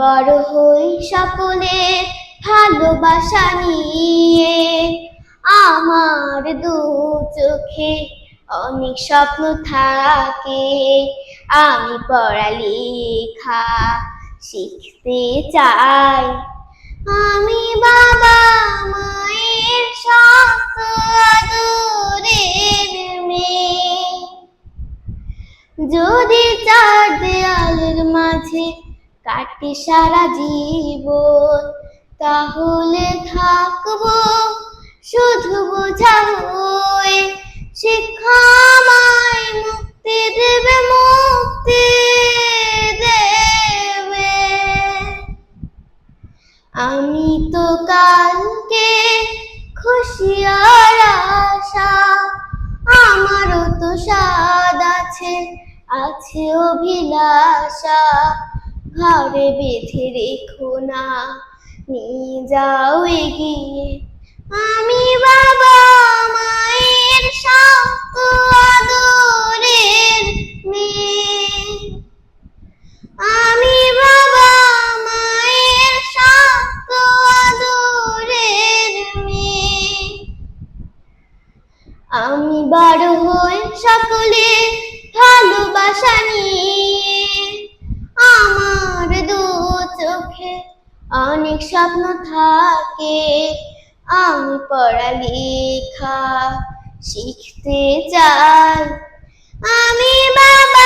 বড় হই সকলের ভালোবাসা নিয়ে। আমার দু চোখে অনেক স্বপ্ন থাকে। আমি পড়ালেখা শিখতে চাই। আমি বাবা মায়ের শক্ত আদরের মেয়ে যদি চার দেয়ালের মাঝে কাটি সারা জীবন। তাহলে থাকব, শুধু বোঝা হয়ে শিক্ষা মুক্তি দেবে মুক্তি দেবে। আমি তো কালকে খুশি আর আশা, আমারও তো স্বাদ আছে আছে অভিলাষা। ঘরে বেঁধে রেখো না। নিয়ে যাও এগিয়ে। আমি বাবা মায়ের শক্ত আদরের মেয়ে। আমি বাবা মায়ের শক্ত আদরের মেয়ে। আমি বড় হই সকলে ভালোবাসা নিয়ে চোখে অনেক স্বপ্ন থাকে। আমি পড়ালেখা শিখতে চাই। আমি বাবা